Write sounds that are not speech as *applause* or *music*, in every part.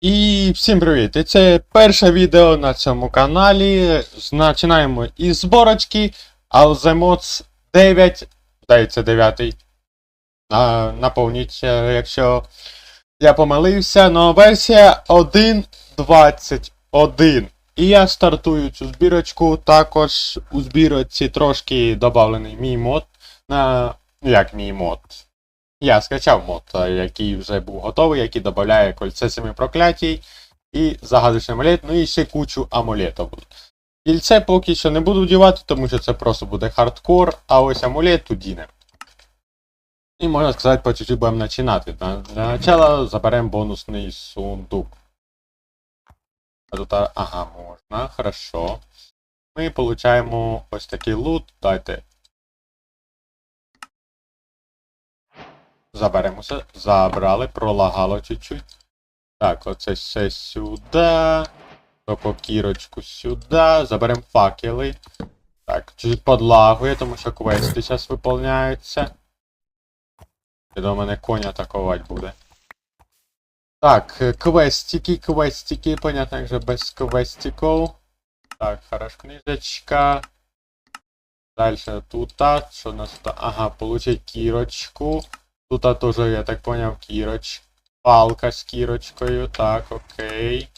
І всім привіт! Це перше відео на цьому каналі. Починаємо із зборочки. Alzemods 9, здається 9. А, наповніть, е, якщо я помилився, но версія 1.21. І я стартую цю збірочку. Також у збірочці трошки додавлений мій мод. На. Ну як мій мод? Я скачав мод, е, який вже був готовий, який додає кольце семи проклятій і загадочний амулет, ну і ще кучу амулетів. Кільце поки що не буду вдівати, тому що це просто буде хардкор, а ось амулет tudіне. І можна сказати, по чуть-чуть будемо починати. Для начала заберемо бонусний сундук. А тут, ага, можна, хорошо. Ми получаємо ось такий лут. Дайте Заберемося. Забрали, пролагало чуть-чуть. Так, оце все сюди. Токо кірочку сюди. Заберемо факели. Так, чуть подлагує, тому що квести зараз виповняються. І до мене конь атакувати буде. Так, квестики, квестики, понятно, як же без квестиков. Так, хорошо, книжечка. Дальше тут, що у нас тут? Ага, получить кірочку. Тут теж, я так поняв, кіроч. Палка з кірочкою, так, окей.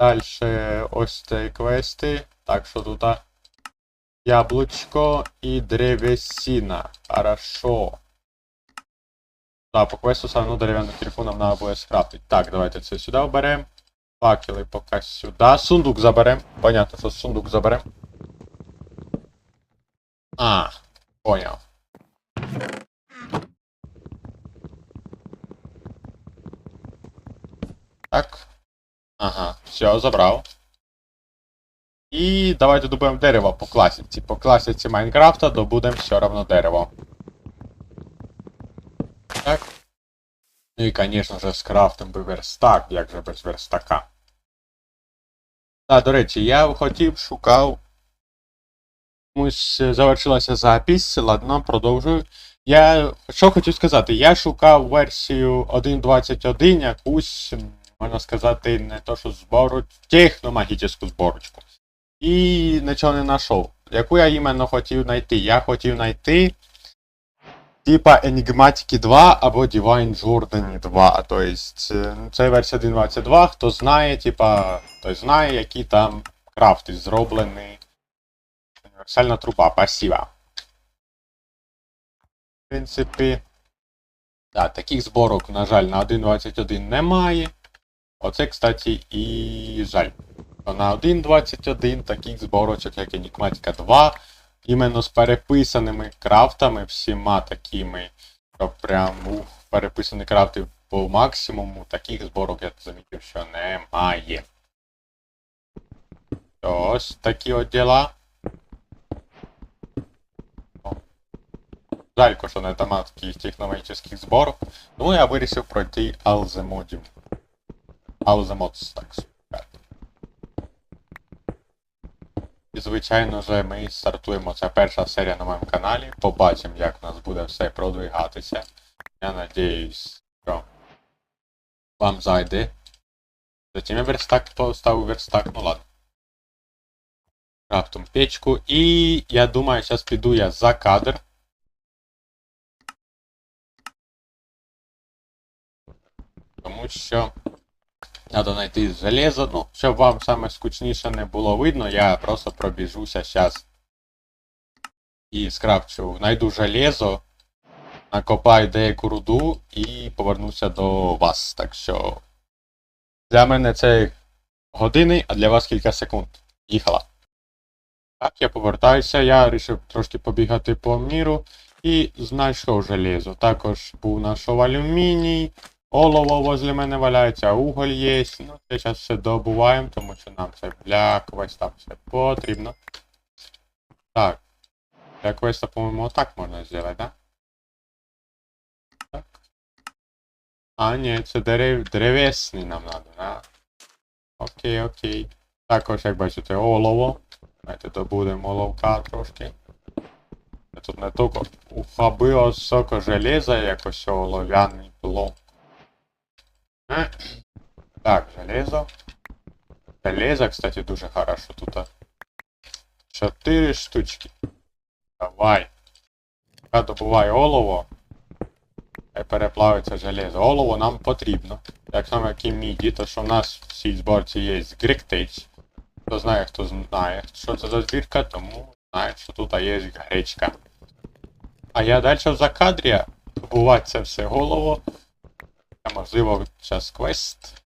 Дальше ось ці квести. Так, що тут яблучко і древесина. Хорошо. Так, по квесту одно дерев'яну нам треба буде скрафтити. Так, давайте це сюди оберемо. Факели поки сюди. Сундук заберемо. Понятно, що сундук заберемо. А, поняв. Так. Ага, все, забрав. І давайте добудемо дерево по класіці. По класіці Майнкрафта добудемо все равно дерево. Так. Ну і, звісно ж, скрафтим би верстак, як же без верстака. Так, до речі, я хотів, шукав. Комусь е, завершилася запись, ладно, продовжую. Я що хотів сказати, я шукав версію 1.21, якусь, можна сказати, не то що збору, техномагічну зборочку. І нічого не знайшов. Яку я іменно хотів знайти? Я хотів знайти типа Enigmatic 2 або Divine Journey 2. Тобто, е, це версія 1.22, хто знає, типа, той знає, які там крафти зроблені. Універсальна труба, спасибо. В принципі. Так, таких зборок, на жаль, на 1.21 немає. Оце, кстати, і жаль. На 1.21 таких зборочок, як Enigmatica 2, іменно з переписаними крафтами, всіма такими, що прям ух, переписані крафти по максимуму, таких зборок я замітив, що немає. Ось такі от діла. Жалько, що не тема таких технологічних зборок. Ну я вирішив пройти Alzemodів. Alzemods, так. І звичайно же ми стартуємо. Це перша серія на моєму каналі. Побачимо, як у нас буде все продвигатися. Я надіюсь, що вам зайде. Затім я верстак поставив верстак, ну ладно. Крафтом печку. І я думаю, зараз піду я за кадр. Тому що треба знайти железо. Ну, щоб вам саме скучніше не було видно, я просто пробіжуся зараз і скрафчу. Знайду железо, накопаю деяку руду і повернуся до вас. Так що для мене це години, а для вас кілька секунд. Їхала. Так, я повертаюся, я вирішив трошки побігати по міру і знайшов железо. Також був знайшов алюміній. Олово возле мене валяється, уголь є. Ну, це зараз все добуваємо, тому що нам це для квеста все потрібно. Так. Для квеста, по-моєму, отак можна зробити, да? Так. А, ні, це дерев... древесний нам треба, да? Окей, окей. Також, як бачите, олово. Давайте добудемо оловка трошки. Тут не тільки ухабило соко железа, якось олов'яний плом. Так, железо. Железо, кстати, дуже хорошо тут. Чотири штучки. Давай. Я добуваю олово. Хай переплавиться железо. Олово нам потрібно. Так само, як і міді, то що в нас в цій зборці є гректець. Хто знає, хто знає, що це за збірка, тому знає, що тут є гречка. А я далі в закадрі добувати це все голово. Можливо, час квест.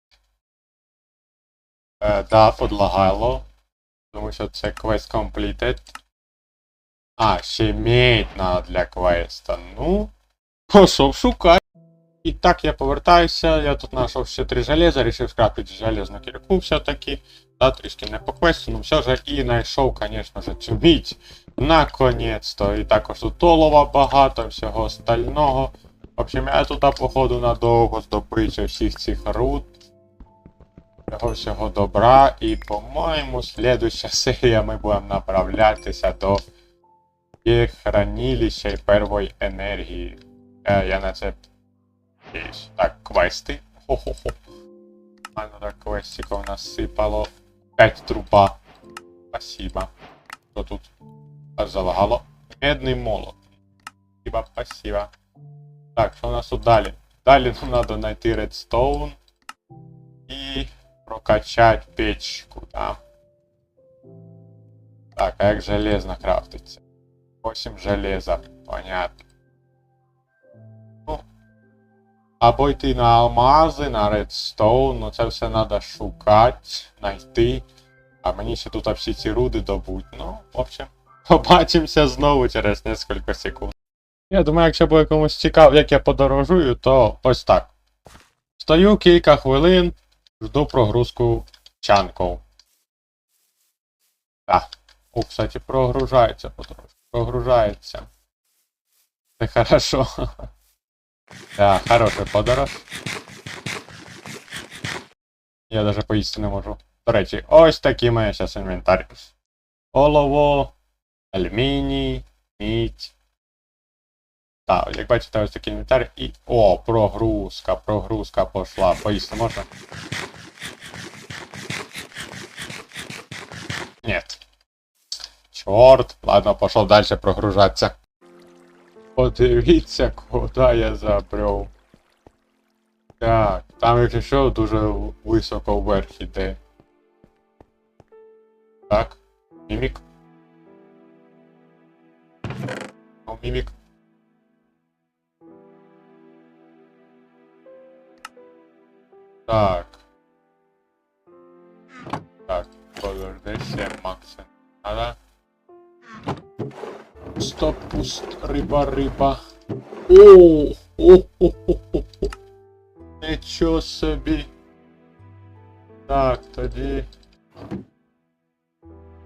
Е, да, подлагало. Тому що це квест completed. А, ще надо для квеста. Ну, пішов шукати. І так я повертаюся, я тут знайшов ще три железа, рішив скрафтити железну кірку все-таки. Да, трішки не по квесту, ну все ж і знайшов, звісно ж, цю мідь. Наконець-то. І також тут олова багато, всього остального. В общем, я тут походу надовго здобичу всіх цих руд. Всього всього добра. І, по-моєму, слідуща *laughs* серія ми будемо направлятися до хранилища і первої енергії. Е, я на це. надіюсь. Так, квести. Хо-хо-хо. А так, квестиков насипало. 5 труба. Спасибо. Що тут? Залагало. Медний молот. Спасибо, спасибо. Так, що у нас тут далі? Далі нам треба знайти редстоун і прокачати печку, да? Так, а як железно крафтиться? 8 железа, понятно. Ну, або йти на алмази, на редстоун, ну це все треба шукати, знайти. А мені ще тут всі ці руди добуть. Ну, в общем, *laughs* побачимося знову через несколько секунд. Я думаю, якщо буде комусь цікаво, як я подорожую, то ось так. Стою кілька хвилин, жду прогрузку чанков. Так. О, кстати, прогружається потрошку. Прогружається. Це хорошо. *laughs* Так, хороший подорож. Я даже поїсти не можу. До речі, ось такий мене зараз інвентар. Олово, алюміній, мідь. Так, як бачите, ось такий інвентар і. О, прогрузка, прогрузка пошла. Поїсти можна? Нет. Чорт, ладно, пошел дальше прогружатися. Подивіться, куди я забрев. Так, там якщо що, дуже високо вверх іде. Так, мімік. О, мімік. Так. Так, ще Максим. Надо. Стоп, пуст, риба, риба. О, о, о, о, о, о. Нічого собі. Так, тоді.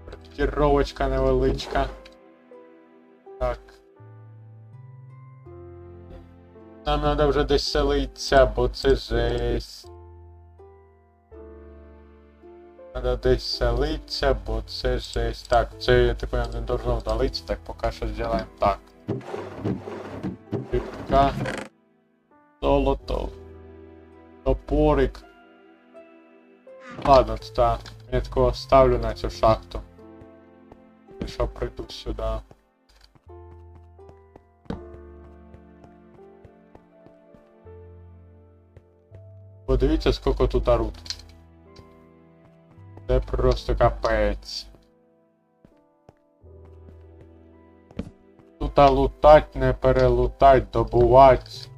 Коректировочка невеличка. Так. Нам треба вже десь селитися, бо це жесть. Треба десь селитися, бо це жесть. Так, це я типу не должно вдалитися, так поки що зробимо так. Рибка. Золото. Топорик. Ладно, так. Я такого ставлю на цю шахту. І що прийду сюди. Подивіться, скільки тут арут. Просто капець. Тут лутать, не перелутать, добувать,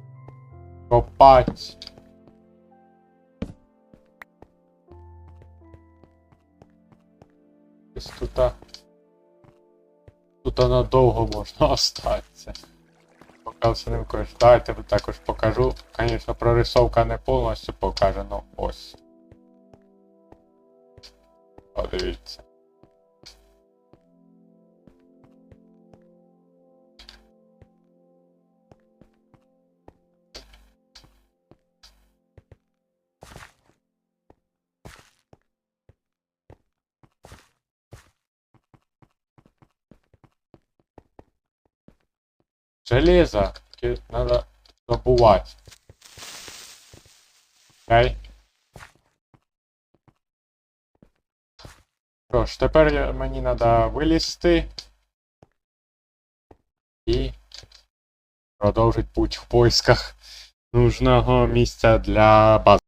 копать. Ось тут. Тут надовго можна *laughs* остатися. Поки все не використовуєш. Давайте також покажу. Звісно, прорисовка не повністю покаже, ну ось. Подивіться. Железо ки- надо добывать. Окей? Що ж, тепер мені треба вилізти і продовжити путь в поисках нужного місця для бази.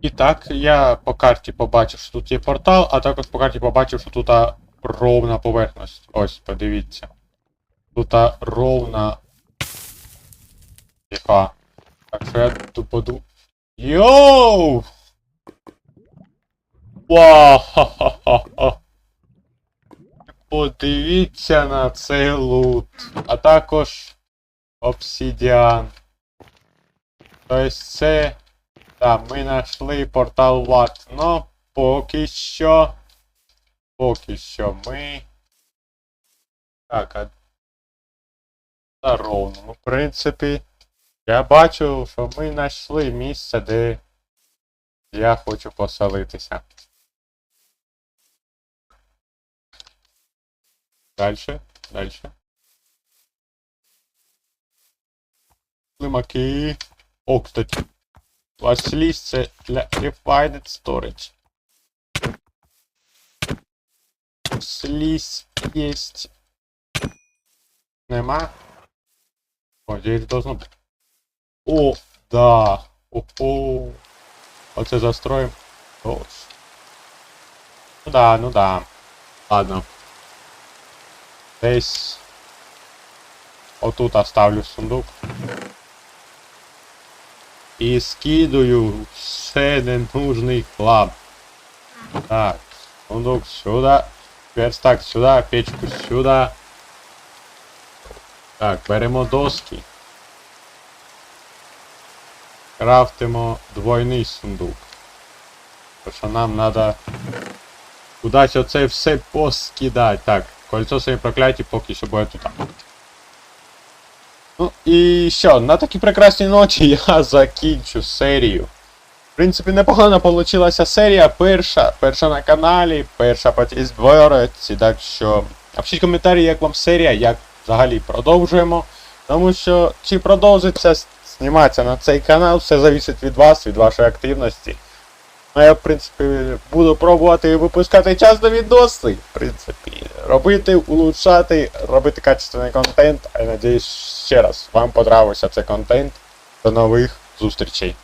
І так, я по карті побачив, що тут є портал, а також по карті побачив, що тут ровна поверхність. Ось, подивіться. Тут ровна. Тихо. Так що я тут поду. Йоу! Вау! Ха-ха-ха-ха! *laughs* Подивіться на цей лут. А також обсидіан. Тобто це. Так, ми знайшли портал в ад. Но поки що. Поки що ми. Так, а. Та ровно. Ну, в принципі. Я бачу, що ми знайшли місце, де я хочу поселитися. Дальше, дальше. Слимаки. О, кстати. Ваш ліс це для Refined Storage. Слизь есть. Нема? О, здесь должно быть. О, да. Ого. Оце застроим. Ось. Ну да, ну да. Ладно. Десь. Отут оставлю сундук. І скидаю все ненужний хлам. Так, сундук сюди. Верстак сюди, печку сюди. Так, беремо доски. Крафтимо двойний сундук. Тому що нам треба кудись оце все поскидати. Так, кольцо своєї прокляті поки що буде тут. Ну і що, на такій прекрасній ночі я *laughs* закінчу серію. В принципі, непогана получилася серія. Перша, перша на каналі, перша по цій зборці. Так що напишіть коментарі, як вам серія, як взагалі продовжуємо. Тому що чи продовжиться зніматися на цей канал, все залежить від вас, від вашої активності. Ну, я, в принципі, буду пробувати випускати час на відоси. В принципі, робити, улучшати, робити качественний контент. А я надіюсь, ще раз вам понравився цей контент. До нових зустрічей.